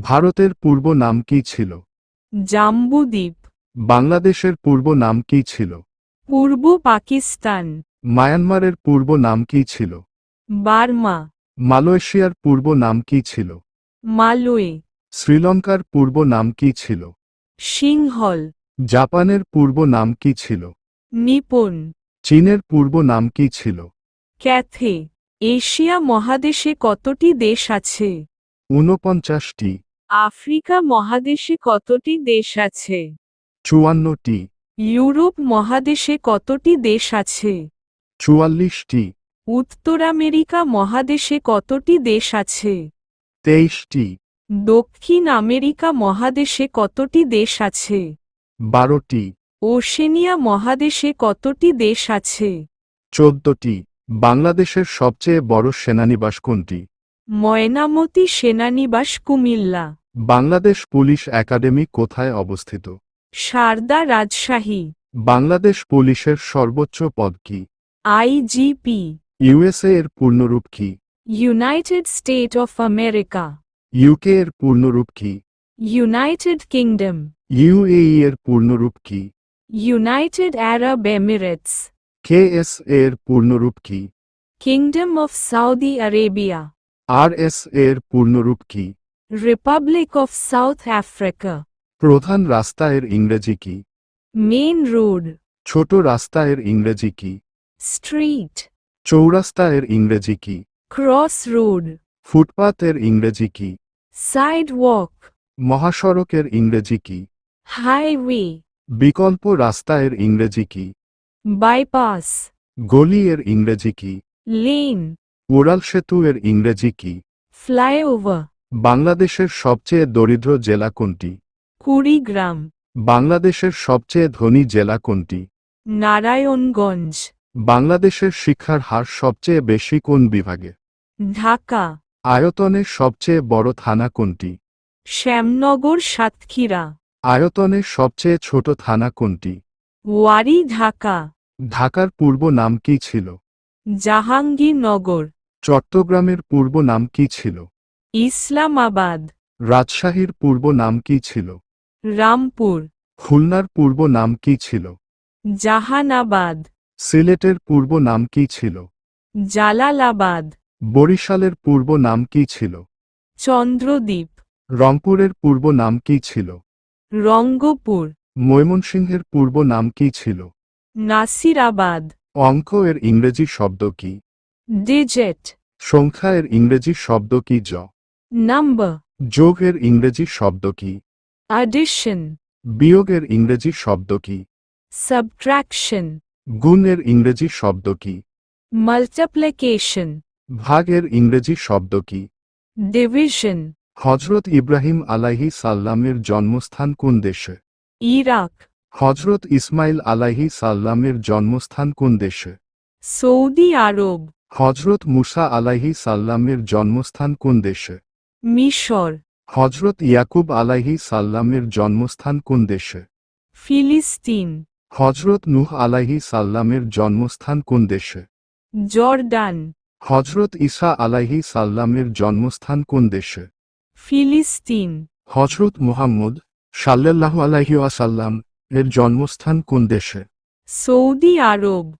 ভারতের পূর্ব নাম কি ছিল? জাম্বুদ্বীপ। বাংলাদেশের পূর্ব নাম কি ছিল? পূর্ব পাকিস্তান। মায়ানমারের পূর্ব নাম কি ছিল? বার্মা। মালয়েশিয়ার পূর্ব নাম কি ছিল? মালয়ে। শ্রীলঙ্কার পূর্ব নাম কি ছিল? সিংহল। জাপানের পূর্ব নাম কি ছিল? নিপন। চীনের পূর্ব নাম কি ছিল? ক্যাথে। এশিয়া মহাদেশে কতটি দেশ আছে? ঊনপঞ্চাশটি। আফ্রিকা মহাদেশে কতটি দেশ আছে? চুয়ান্নটি। ইউরোপ মহাদেশে কতটি দেশ আছে? চুয়াল্লিশটি। উত্তর আমেরিকা মহাদেশে কতটি দেশ আছে? তেইশটি। দক্ষিণ আমেরিকা মহাদেশে কতটি দেশ আছে? বারোটি। ওশেনিয়া মহাদেশে কতটি দেশ আছে? চোদ্দটি। বাংলাদেশের সবচেয়ে বড় সেনানিবাস কোনটি? ময়নামতি সেনানিবাস কুমিল্লা। বাংলাদেশ পুলিশ একাডেমি কোথায় অবস্থিত? সারদা রাজশাহী। বাংলাদেশ পুলিশের সর্বোচ্চ পদ কি? আইজিপি ইউএসএ এর পূর্ণরূপ কি? United State of America. UK এর পূর্ণরূপ কি? United kingdom. ইউএই এর পূর্ণরূপ কি? ইউনাইটেড আরব এমিরেটস। কেএস এর পূর্ণরূপ কি? Kingdom of Saudi Arabia. R S এর পূর্ণরূপ কি? রিপাবলিক অফ সাউথ আফ্রিকা প্রধান রাস্তা এর ইংরেজি কি? মেইন রোড ছোট রাস্তা এর ইংরেজি কি? স্ট্রিট চৌরাস্তা এর ইংরেজি কি? ক্রস রোড ফুটপাত এর ইংরেজি কি? সাইড সাইডওয়াক মহাসড়কের ইংরেজি কি? হাইওয়ে বিকল্প রাস্তা এর ইংরেজি কি? বাইপাস গলি এর ইংরেজি কি? লেন উড়াল সেতু এর ইংরেজি কি? ফ্লাইওভার বাংলাদেশের সবচেয়ে দরিদ্র জেলা কোনটি? কুড়িগ্রাম। বাংলাদেশের সবচেয়ে ধনী জেলা কোনটি? নারায়ণগঞ্জ। বাংলাদেশের শিক্ষার হার সবচেয়ে বেশি কোন বিভাগে? ঢাকা। আয়তনে সবচেয়ে বড় থানা কোনটি? শ্যামনগর সাতক্ষীরা। আয়তনে সবচেয়ে ছোট থানা কোনটি? ওয়ারি ঢাকা। ঢাকার পূর্ব নাম কি ছিল? জাহাঙ্গীরনগর। চট্টগ্রামের পূর্ব নাম কি ছিল? ইসলামাবাদ। রাজশাহীর পূর্ব নাম কি ছিল? রামপুর। খুলনার পূর্ব নাম কি ছিল? জাহানাবাদ। সিলেটের পূর্ব নাম কি ছিল? জালালাবাদ। বরিশালের পূর্ব নাম কি ছিল? চন্দ্রদ্বীপ। রংপুরের পূর্ব নাম কি ছিল? রঙ্গপুর। ময়মনসিংহের পূর্ব নাম কি ছিল? নাসিরাবাদ। অঙ্ক এর ইংরেজি শব্দ কি? ডিজেট সংখ্যা এর ইংরেজি শব্দ কি জ? নাম্বার যোগ এর ইংরেজি শব্দ কি? addition বিয়োগের ইংরেজি শব্দ কি? subtraction গুণ এর ইংরেজি শব্দ কি? multiplication ভাগের ইংরেজি শব্দ কি? division হজরত ইব্রাহিম আলাইহি সাল্লামের জন্মস্থান কোন দেশে? ইরাক হজরত ইসমাইল আলাইহি সাল্লামের জন্মস্থান কোন দেশে? সৌদি আরব হজরত মুসা আলাইহি সাল্লামের জন্মস্থান কোন দেশে? মিশর। হজরত ইয়াকুব আলাইহি সাল্লামের জন্মস্থান কোন দেশে? ফিলিস্তিন। হজরত নূহ আলাইহি সাল্লামের জন্মস্থান কোন দেশে? জর্ডান হজরত ঈসা আলাইহি সাল্লামের জন্মস্থান কোন দেশে? ফিলিস্তিন। হজরত মুহাম্মদ সাল্লাল্লাহু আলাইহি ওয়াসাল্লাম এর জন্মস্থান কোন দেশে? সৌদি আরব।